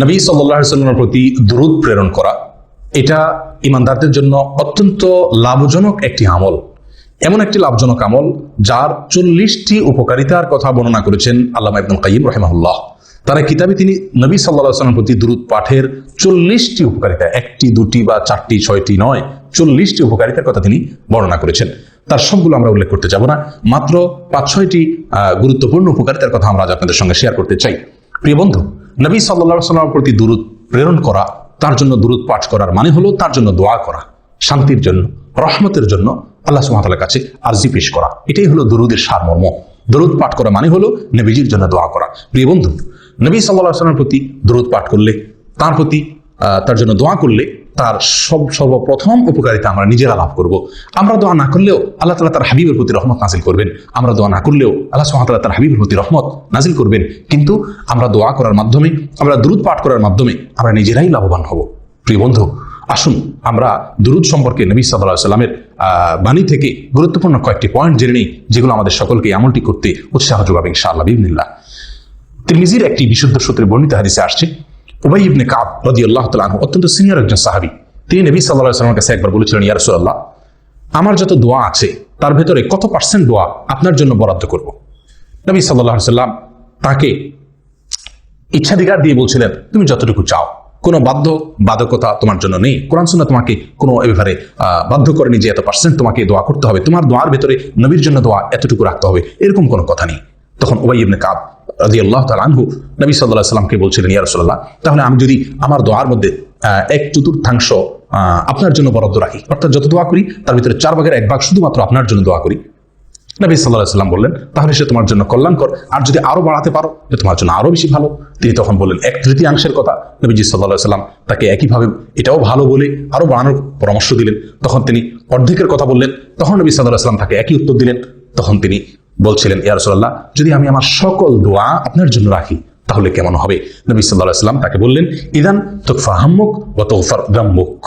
নবী সাল্লাহ সাল্লামের প্রতি দ্রুত প্রেরণ করা, এটা ইমানদারদের জন্য অত্যন্ত লাভজনক একটি আমল। এমন একটি লাভজনক আমল যার চল্লিশটি উপকারিতার কথা বর্ণনা করেছেন আল্লাহ ইবনুল কাইম রহমাহুল্লাহ। তারা কিতাবে তিনি নবী সাল্লাহ সাল্লামের প্রতি দ্রুত পাঠের চল্লিশটি উপকারিতা, একটি, দুটি বা চারটি, ছয়টি নয়, চল্লিশটি উপকারিতার কথা তিনি বর্ণনা করেছেন। তার সবগুলো আমরা উল্লেখ করতে যাব না, মাত্র পাঁচ ছয়টি গুরুত্বপূর্ণ উপকারিতার কথা আমরা আজ আপনাদের সঙ্গে শেয়ার করতে চাই। প্রিয় বন্ধু নবী সাল্লা সাল্লামের প্রতি দূরত প্রেরণ করা, তার জন্য দূরত পাঠ করার মানে হলো তার জন্য দোয়া করা, শান্তির জন্য, রহমতের জন্য আল্লাহ সুমাতালের কাছে আর্জি পেশ করা। এটাই হলো দুরুদের সারমর্ম। দরুদ পাঠ করা মানে হলো নবীজির জন্য দোয়া করা। প্রিয় বন্ধু, নবী সাল্লাহ সাল্লামের প্রতি দরুদ পাঠ করলে, তার প্রতি তার জন্য দোয়া করলে তার সব সর্বপ্রথম উপকারিতা আমরা নিজেরা লাভ করব। আমরা দোয়া না করলেও আল্লাহ তালা তার হাবিবের প্রতি রহমত নাজিল করবেন। আমরা দোয়া না করলেও আল্লাহ সুহামতাল্লাহ তার হাবিবের প্রতি রহমত নাজিল করবেন। কিন্তু আমরা দোয়া করার মাধ্যমে, আমরা দ্রুত পাঠ করার মাধ্যমে আমরা নিজেরাই লাভবান হব। প্রিয় বন্ধু, আসুন আমরা দুরুদ সম্পর্কে নবী সাল্লাহ সাল্লামের বাণী থেকে গুরুত্বপূর্ণ কয়েকটি পয়েন্ট জেনে নিই, যেগুলো আমাদের সকলকে আমলটি করতে উৎসাহ যোগাবে ইনশাআল্লাহ বিবিল্লাহ তিরমিজির একটি বিশুদ্ধ সূত্রে বর্ণিত হাদিসে আসছে উবাই ইবনে কাব রদি আল্লাহ তালু অত্যন্ত সিনিয়র একজন সাহাবি। তিনি নবী সাল্লাহ সাল্লামের কাছে একবার বলেছিলেন ইয়া রাসূলুল্লাহ আমার যত দোয়া আছে তার ভেতরে কত পার্সেন্ট দোয়া আপনার জন্য বরাদ্দ করব? নবী সাল্লাহ সাল্লাম তাকে ইচ্ছাধিকার দিয়ে বলছিলেন তুমি যতটুকু চাও কোনো বাধ্য বাধকতা তোমার জন্য নেই। কোরআন সুন্নাহ তোমাকে কোনো এ ব্যাপারে আহ, বাধ্য করেনি যে এত পার্সেন্ট তোমাকে দোয়া করতে হবে। তোমার দোয়ার ভেতরে নবীর জন্য দোয়া এতটুকু রাখতে হবে। এরকম কোনো কথা নেই। তখন ওবাই ইবনে কাব রাজি আল্লাহ আনহু, নবী সাল্লাহ সাল্লামকে বলছিলেন, ইয়া তাহলে আমি যদি আমার দোয়ার মধ্যে এক চতুর্থাংশ আপনার জন্য বরাদ্দ রাখি, অর্থাৎ যত দোয়া করি, তার ভিতরে চার ভাগের এক ভাগ শুধুমাত্র আপনার জন্য দোয়া করি। নবী সাল্লাহ সাল্লাম বললেন, তাহলে সে তোমার জন্য কল্যাণকর, আর যদি আরও বাড়াতে পারো যে তোমার জন্য আরও বেশি ভালো। তিনি তখন বললেন, এক তৃতীয়াংশের কথা। নবীজি সাল্লাহ সাল্লাম তাকে একইভাবে এটাও ভালো বলে আরও বাড়ানোর পরামর্শ দিলেন। তখন তিনি অর্ধেকের কথা বললেন, তখন নবী সাল্লাহ সাল্লাম তাকে একই উত্তর দিলেন। তখন তিনি বলছিলেন, ইয়া রাসূলুল্লাহ, যদি আমি আমার সকল দোয়া আপনার জন্য রাখি, তাহলে কেমন হবে? নবী সাল্লাহ তাকে বললেন, ইদান তোকফা ও তোফার গাম্মুক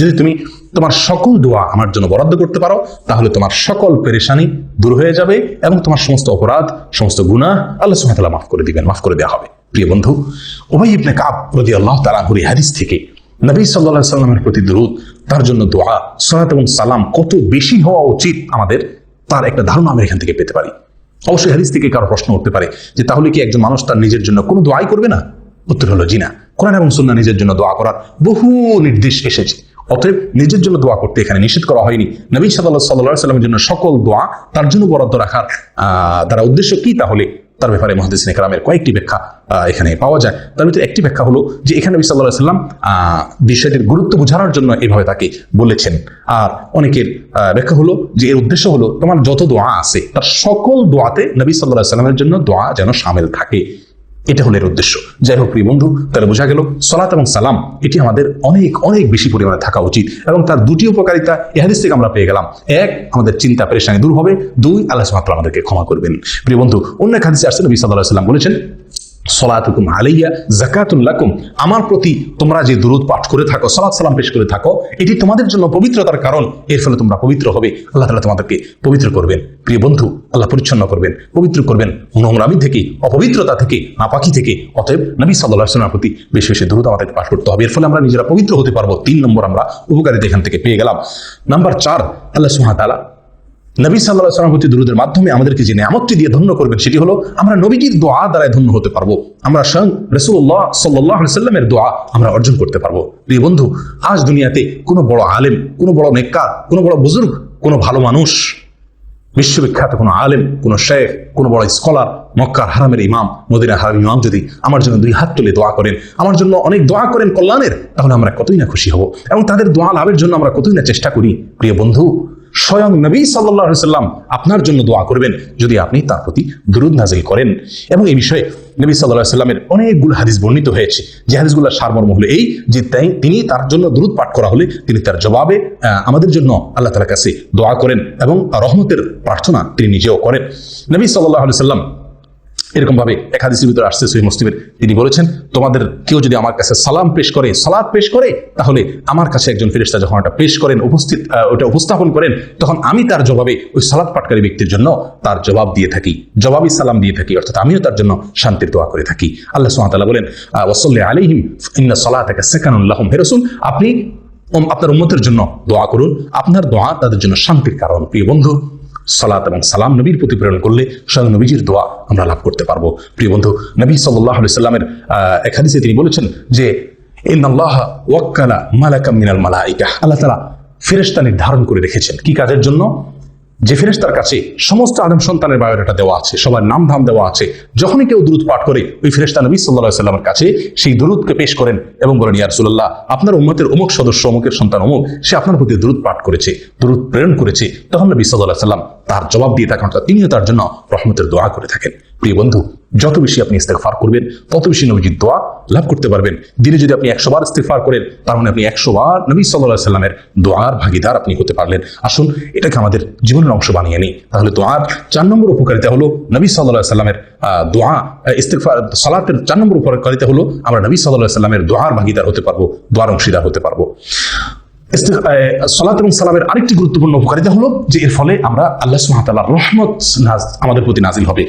যদি তুমি তোমার সকল দোয়া আমার জন্য বরাদ্দ করতে পারো, তাহলে তোমার সকল পেরেশানি দূর হয়ে যাবে এবং তোমার সমস্ত অপরাধ, সমস্ত গুনাহ আল্লাহ সুহাতালা মাফ করে দিবেন, মাফ করে দেওয়া হবে। প্রিয় বন্ধু ওবাই ইবনে কাব রদি আল্লাহ তালা ঘুরি হাদিস থেকে নবী সাল্লাহ সাল্লামের প্রতি দরুদ, তার জন্য দোয়া, সালাত এবং সালাম কত বেশি হওয়া উচিত আমাদের তার একটা ধারণা আমি এখান থেকে পেতে পারি। অবশ্যই হাদিস থেকে কারও প্রশ্ন উঠতে পারে যে তাহলে কি একজন মানুষ তার নিজের জন্য কোনো দোয়াই করবে না? উত্তর হলো জিনা কোরআন এবং সুন্না নিজের জন্য দোয়া করার বহু নির্দেশ এসেছে। অতএব নিজের জন্য দোয়া করতে এখানে নিষেধ করা হয়নি। নবী সাদাল্লাহ সাল্লাহ সাল্লামের জন্য সকল দোয়া তার জন্য বরাদ্দ রাখার আহ, তারা উদ্দেশ্য কি তাহলে? তার ব্যাপারে মহাদিস কালামের কয়েকটি ব্যাখ্যা এখানে পাওয়া যায়। তার ভিতরে একটি ব্যাখ্যা হলো যে এখানে নবী সাল্লাহ সাল্লাম বিষয়টির গুরুত্ব বোঝানোর জন্য এভাবে তাকে বলেছেন। আর অনেকের ব্যাখ্যা হলো যে এর উদ্দেশ্য হলো তোমার যত দোয়া আছে, তার সকল দোয়াতে নবী সাল্লাহ সাল্লামের জন্য দোয়া যেন সামিল থাকে। এটা হলো এর উদ্দেশ্য। যাই হোক, প্রিয় বন্ধু, তাহলে বোঝা গেল সলাত এবং সালাম, এটি আমাদের অনেক অনেক বেশি পরিমাণে থাকা উচিত এবং তার দুটি উপকারিতা এহাদিস থেকে আমরা পেয়ে গেলাম। এক, আমাদের চিন্তা পেরেশানি দূর হবে। দুই, আল্লাহ আমাদেরকে ক্ষমা করবেন। প্রিয় বন্ধু, অন্য এক হাদিসে আসছেন নবী সাল্লাহ সাল্লাম বলেছেন সলাতুকুম আলাইয়া আমার প্রতি তোমরা যে দুরুদ পাঠ করে থাকো সালাম পেশ করে থাকো, এটি তোমাদের জন্য পবিত্রতার কারণ। এর ফলে তোমরা পবিত্র হবে। আল্লাহ তাআলা তোমাদেরকে পবিত্র করবেন। প্রিয় বন্ধু, আল্লাহ পরিচ্ছন্ন করবেন, পবিত্র করবেন। নোংরামি থেকে, অপবিত্রতা থেকে, নাপাকি থেকে, অতএব নবী সাল্লাহ সাল্লামের প্রতি বেশি বেশি দূরত আমাদেরকে পাঠ করতে হবে। এর ফলে আমরা নিজেরা পবিত্র হতে পারব। তিন নম্বর আমরা উপকারিতা এখান থেকে পেয়ে গেলাম। নাম্বার চার, আল্লাহ সুহাতালা নবী সাল্লাহ সাল্লাম প্রতি দুরুদের মাধ্যমে আমাদেরকে যে নিয়ামতটি দিয়ে ধন্য করবেন, সেটি হলো আমরা নবীজির দোয়া দ্বারাই ধন্য হতে পারব। আমরা স্বয়ং রসুল্লাহ সাল্লাহ সাল্লামের দোয়া আমরা অর্জন করতে পারব। প্রিয় বন্ধু, আজ দুনিয়াতে কোনো বড় আলেম, কোনো বড় নেককার, কোনো বড় বুজুর্গ, কোনো ভালো মানুষ, বিশ্ববিখ্যাত কোনো আলেম, কোনো শেখ, কোনো বড় স্কলার, মক্কার হারামের ইমাম মদিনা হারাম ইমাম যদি আমার জন্য দুই হাত তুলে দোয়া করেন, আমার জন্য অনেক দোয়া করেন কল্যাণের, তাহলে আমরা কতই না খুশি হব? এবং তাদের দোয়া লাভের জন্য আমরা কতই না চেষ্টা করি? প্রিয় বন্ধু স্বয়ং নবী সাল্লাম আপনার জন্য দোয়া করবেন যদি আপনি তার প্রতি দুরুদ নাজিল করেন। এবং এই বিষয়ে নবী সাল্লাহ সাল্লামের অনেকগুলো হাদিস বর্ণিত হয়েছে। যে হাদিসগুলোর সারমর্ম হলো এই যে তাই- তিনি তার জন্য দুরুদ পাঠ করা হলে তিনি তার জবাবে আমাদের জন্য আল্লাহ তালার কাছে দোয়া করেন এবং রহমতের প্রার্থনা তিনি নিজেও করেন। নবী সাল্লাহ সাল্লাম এরকম ভাবে এক হাদিসের ভিতরে আসছে সহি মুসলিমের। তিনি বলেছেন তোমাদের কেউ যদি আমার কাছে সালাম পেশ করে সালাদ পেশ করে তাহলে আমার কাছে একজন ফেরেশতা যখন ওটা পেশ করেন উপস্থিত ওটা উপস্থাপন করেন তখন আমি তার জবাবে ওই সালাদ পাটকারী ব্যক্তির জন্য তার জবাব দিয়ে থাকি। জবাবি সালাম দিয়ে থাকি অর্থাৎ আমিও তার জন্য শান্তির দোয়া করে থাকি। আল্লাহ সুবহানাহু বলেন আহ, ওয়াসাল্লি আলাইহিম ইন্না সালাতাকা সাকানুল লাহুম। হে আপনি আপনার উম্মতের জন্য দোয়া করুন। আপনার দোয়া তাদের জন্য শান্তির কারণ। প্রিয় বন্ধু সালাত এবং সালাম নবীর প্রতি প্রেরণ করলে স্বয়ং নবীজির দোয়া আমরা লাভ করতে পারব। প্রিয় বন্ধু, নবী সাল্লাহ সাল্লামের এক হাদিসে তিনি বলেছেন যে, ইন্নাল্লাহ ওয়াক্কালা মালাকাম মিনাল মালাইকা। আল্লাহ তালা ফেরেস্তা নির্ধারণ করে রেখেছেন। কি কাজের জন্য? যে ফেরেস্তার কাছে সমস্ত আদম সন্তানের বায়োডাটা দেওয়া আছে, সবার নাম ধাম দেওয়া আছে, যখনই কেউ দূরত পাঠ করে, ওই ফেরেস্তা নবী সাল্লা সাল্লামের কাছে সেই দূরতকে পেশ করেন এবং বলেন, ইয়া আপনার উম্মতের অমুক সদস্য, অমুকের সন্তান, অমুক, সে আপনার প্রতি দূরত পাঠ করেছে দূরত প্রেরণ করেছে। তখন নবী সাল্লাহ সাল্লাম তার জবাব দিয়ে থাকেন তিনিও তার জন্য রহমতের দোয়া করে থাকেন। প্রিয় বন্ধু যত বেশি আপনি ইস্তেগফার করবেন তত বেশি নবীজির দোয়া লাভ করতে পারবেন। দিনে যদি আপনি একশো বার ইস্তেগফার করেন তার মানে আপনি একশো বার নবী সাল্লাহ সাল্লামের দোয়ার ভাগিদার আপনি হতে পারলেন। আসুন এটাকে আমাদের জীবনের অংশ বানিয়ে নিই। তাহলে দোয়ার চার নম্বর উপকারিতা হলো নবী সাল্লাহ সাল্লামের দোয়া আহ, ইস্তেগফার সালাতের চার নম্বর উপকারিতা হলো আমরা নবী সাল্লাহ সাল্লামের দোয়ার ভাগিদার হতে পারব দোয়ার অংশীদার হতে পারব। সালাত এবং সালামের আরেকটি গুরুত্বপূর্ণ উপকারিতা হলো যে এর ফলে আমরা আল্লাহ সুহাতাল্লাহ রহমত নাজ- আমাদের প্রতি নাজিল হবে।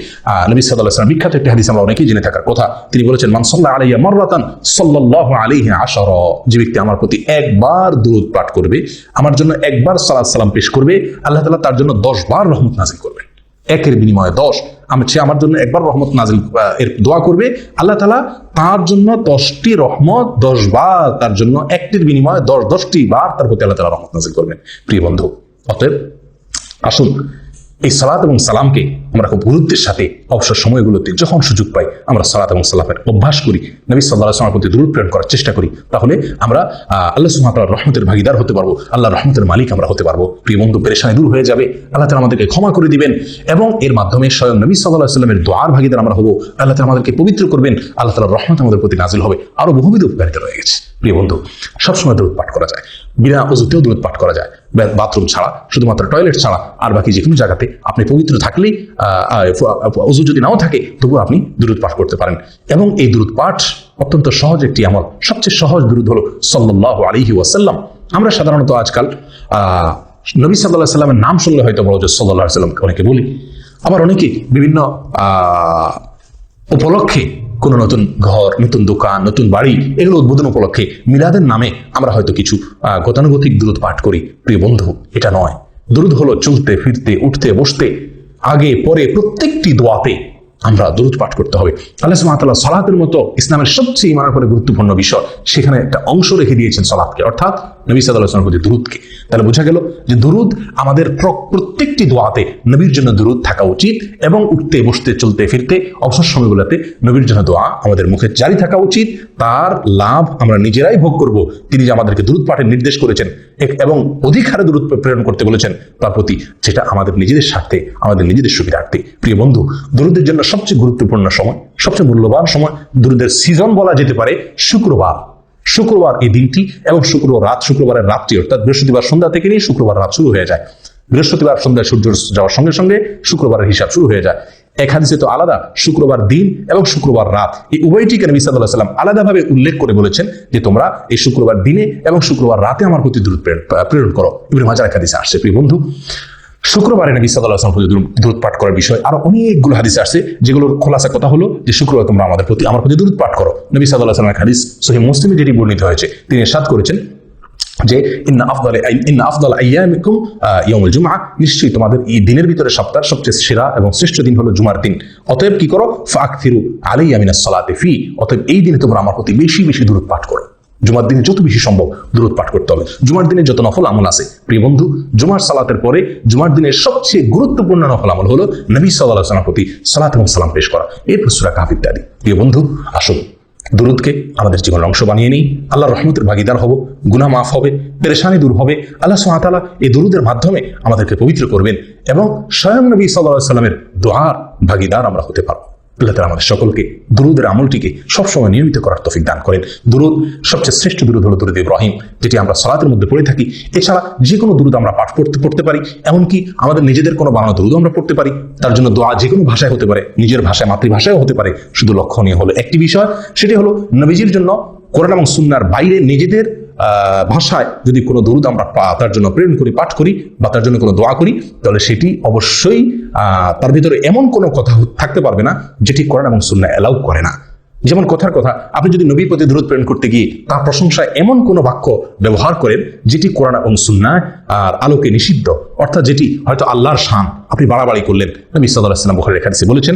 নবী সাল্লাহ বিখ্যাত একটি হাদিস আমরা অনেকেই জেনে থাকার কথা। তিনি বলেছেন মানসল্লাহ আলাইয়া মর্রাতান সল্লাহ আলাইহি আশর যে ব্যক্তি আমার প্রতি একবার দূরত পাঠ করবে, আমার জন্য একবার সালাত সালাম পেশ করবে, আল্লাহ তালা তার জন্য দশ বার রহমত নাজিল করবেন। একের বিনিময়ে দশ। আমি সে আমার জন্য একবার রহমত নাজিল এর দোয়া করবে। আল্লাহ তালা তার জন্য দশটি রহমত দশ বার তার জন্য একটির বিনিময়ে দশ, দশটি বার তার প্রতি আল্লাহ তালা রহমত নাজিল করবেন। প্রিয় বন্ধু, অতএব আসুন এই সালাত এবং সালামকে আমরা খুব গুরুত্বের সাথে অবসর সময়গুলোতে যখন সুযোগ পাই, আমরা সালাত এবং সালামের অভ্যাস করি, নবী সাল্লাহ সালামের প্রতি দূর প্রেরণ করার চেষ্টা করি, তাহলে আমরা আল্লাহ সুহাতার রহমতের ভাগিদার হতে পারব আল্লাহ রহমতের মালিক আমরা হতে পারব, প্রিয় বন্ধু, পেরেশানি দূর হয়ে যাবে, আল্লাহ তালা আমাদেরকে ক্ষমা করে দিবেন এবং এর মাধ্যমে স্বয়ং নবী সাল্লাহ সাল্লামের দোয়ার ভাগিদার আমরা হব, আল্লাহ তালা আমাদেরকে পবিত্র করবেন, আল্লাহ তালার রহমত আমাদের প্রতি নাজিল হবে, আরও বহুবিধ উপকারিতা রয়ে গেছে। প্রিয় বন্ধু, সবসময় দূরত পাঠ করা যায়, বিনা অজুতেও দূরত পাঠ করা যায় বাথরুম ছাড়া, শুধুমাত্র টয়লেট ছাড়া, আর বাকি যে কোনো জায়গাতে আপনি পবিত্র থাকলেই অজু যদি নাও থাকে, তবুও আপনি দূরত পাঠ করতে পারেন। এবং এই দূরত পাঠ অত্যন্ত সহজ একটি আমল। সবচেয়ে সহজ দূরত হলো সাল্লাহ আলিহি ওয়াসাল্লাম। আমরা সাধারণত আজকাল নবী সাল্লাহ সাল্লামের নাম শুনলে হয়তো বড় সাল্লাহ সাল্লামকে অনেকে বলি। আবার অনেকে বিভিন্ন উপলক্ষে কোনো নতুন ঘর, নতুন দোকান, নতুন বাড়ি, এগুলো উদ্বোধন উপলক্ষে মিলাদের নামে আমরা হয়তো কিছু গতানুগতিক দূরত পাঠ করি। প্রিয় বন্ধু, এটা নয়। দূরত হলো চলতে, ফিরতে, উঠতে, বসতে আগে, পরে প্রত্যেকটি দোয়াতে আমরা দূরত পাঠ করতে হবে। আল্লাহ সুমাতাল্লাহ সলাতের মতো ইসলামের সবচেয়ে ইমানের পরে গুরুত্বপূর্ণ বিষয়, সেখানে একটা অংশ রেখে দিয়েছেন সলাতকে। অর্থাৎ নবী আসলামের প্রতি দুরুদকে। তাহলে বোঝা গেল যে দুরুদ আমাদের প্র- প্রত্যেকটি দোয়াতে নবীর জন্য দুরুদ থাকা উচিত এবং উঠতে, বসতে, চলতে, ফিরতে অবসর সময়গুলোতে নবীর জন্য দোয়া আমাদের মুখে জারি থাকা উচিত। তার লাভ আমরা নিজেরাই ভোগ করব। তিনি যে আমাদেরকে দূরত পাঠের নির্দেশ করেছেন এবং অধিক হারে দূরত প্রেরণ করতে বলেছেন, তার প্রতি যেটা আমাদের নিজেদের স্বার্থে, আমাদের নিজেদের সুবিধার্থে প্রিয় বন্ধু, দূরদের জন্য সবচেয়ে গুরুত্বপূর্ণ সময়, সবচেয়ে মূল্যবান সময় দূরদের সিজন বলা যেতে পারে শুক্রবার। শুক্রবার এই দিনটি এবং শুক্রবার রাত, শুক্রবারের রাতটি অর্থাৎ বৃহস্পতিবার সন্ধ্যা থেকে নিয়ে শুক্রবার রাত শুরু হয়ে যায়। বৃহস্পতিবার সন্ধ্যায় সূর্য যাওয়ার সঙ্গে সঙ্গে শুক্রবারের হিসাব শুরু হয়ে যায়। এক হাদিসে তো আলাদা, শুক্রবার দিন এবং শুক্রবার রাত। এই উভয়টিকে নবী সাল্লাহ সাল্লাম আলাদাভাবে উল্লেখ করে বলেছেন যে তোমরা এই শুক্রবার দিনে এবং শুক্রবার রাতে আমার প্রতি দূর প্রেরণ করো। ইবনে মাজার এক হাদিসে আসছে, প্রিয় বন্ধু। শুক্রবারে নবী সাল্লাহ আসলাম দূরত পাঠ করার বিষয় আরও অনেকগুলো হাদিস আসছে, যেগুলোর খোলাসা কথা হলো যে শুক্রবার তোমরা আমাদের প্রতি আমার প্রতি দূরত পাঠ করো। নবী সাল্লাহ আসলামের হাদিস সহি মুসলিমে যেটি বর্ণিত হয়েছে, তিনি সাত করেছেন যে, ইন্না আফদাল ইন্না আফদাল আইয়ামিকুম ইয়াউমুল জুমআ নিশ্চয়ই তোমাদের এই দিনের ভিতরে সপ্তাহের সবচেয়ে সেরা এবং শ্রেষ্ঠ দিন হলো জুমার দিন। অতএব কি করো? ফাকফিরু আলাইয়া মিনাস সালাতি ফি। অতএব এই দিনে তোমরা আমার প্রতি বেশি বেশি দূরত পাঠ করো। জুমার দিনে যত বেশি সম্ভব দূরত পাঠ করতে হবে। জুমার দিনে যত নফল আমল আছে, প্রিয় বন্ধু, জুমার সালাতের পরে জুমার দিনের সবচেয়ে গুরুত্বপূর্ণ নফল আমল হলো নবী সাল্লাহ সাল্লামের প্রতি সালাত এবং সালাম পেশ করা। এরপর সুরা কাফ ইত্যাদি। প্রিয় বন্ধু, আসুন, দুরুদকে আমাদের জীবনের অংশ বানিয়ে নিই। আল্লাহ রহমতের ভাগিদার হব, গুনাহ মাফ হবে, পেরেশানি দূর হবে। আল্লাহ সুহাতালা এই দুরুদের মাধ্যমে আমাদেরকে পবিত্র করবেন এবং স্বয়ং নবী সাল্লাহ সাল্লামের দোয়ার ভাগিদার আমরা হতে পারব। আল্লাহ তালা আমাদের সকলকে, দুরুদের আমলটিকে সবসময় নিয়মিত করার তফিক দান করেন। দুরুদ সবচেয়ে শ্রেষ্ঠ দুরুদ হলো দুরুদ ইব্রাহিম, যেটি আমরা সালাতের মধ্যে পড়ে থাকি। এছাড়া যে কোনো দুরুদ আমরা পাঠ করতে, পড়তে পারি, এমনকি আমাদের নিজেদের কোনো বানানো দুরুদ আমরা পড়তে পারি। তার জন্য দোয়া যে কোনো ভাষায় হতে পারে, নিজের ভাষায়, মাতৃভাষায়ও হতে পারে। শুধু লক্ষণীয় হলো একটি বিষয়, সেটি হলো নবীজির জন্য কোরআন এবং সুন্নার বাইরে নিজেদের ভাষায় যদি কোনো দরুদ আমরা তার জন্য প্রেরণ করি, পাঠ করি বা তার জন্য কোনো দোয়া করি, তাহলে সেটি অবশ্যই তার ভিতরে এমন কোনো কথা থাকতে পারবে না যেটি কোরআন এবং সুন্না অ্যালাউ করে না। যেমন কথার কথা, আপনি যদি নবীর প্রতি দূরত প্রেরণ করতে গিয়ে তার প্রশংসায় এমন কোনো বাক্য ব্যবহার করেন যেটি কোরআন এবং সুন্নায় আর আলোকে নিষিদ্ধ, অর্থাৎ যেটি হয়তো আল্লাহর শান, আপনি বাড়াবাড়ি করলেন। নবী সাল্লাম বুখারীর রেখাদিসে বলেছেন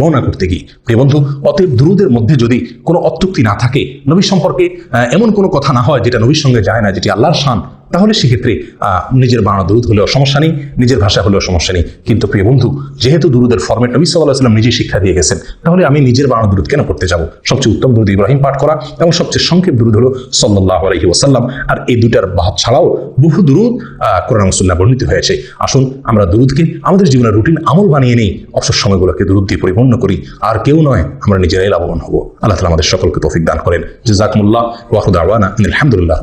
বর্ণনা করতে গিয়ে। প্রিয় বন্ধু, অতএব দুরুদের মধ্যে যদি কোনো অত্যুক্তি না থাকে নবী সম্পর্কে এমন কোনো কথা না হয় যেটা নবীর সঙ্গে যায় না, যেটি আল্লাহর শান, তাহলে সেক্ষেত্রে নিজের বানানো দুরুদ হলেও সমস্যা নেই, নিজের ভাষা হলেও সমস্যা নেই। কিন্তু প্রিয় বন্ধু, যেহেতু দুরুদের ফর্মেট নবী সাল্লাহ সাল্লাম নিজেই শিক্ষা দিয়ে গেছেন, তাহলে আমি নিজের বানানো দুরুদ কেন করতে যাব? সবচেয়ে উত্তম দুরুদ ইব্রাহিম পাঠ করা এবং সবচেয়ে সংক্ষেপ দুরুদ হলো সাল্লাহ আলহি ওসাল্লাম আর এই দুটার বাদ ছাড়াও বহু দুরুদ কোরআন সুন্না বর্ণিত হয়েছে। আসুন আমরা দুরুদকে আমাদের জীবনের রুটিন আমল বানিয়ে নেই, অবসর সময়গুলোকে দুরুদ দিয়ে পরিপূর্ণ করি, আর কেউ নয়, আমরা নিজেরাই লাভবান হব। আল্লাহ তালা আমাদের সকলকে তৌফিক দান করেন। জাকমুল্লাহ ওয়াহুদ আওয়ানা আলহামদুলিল্লাহ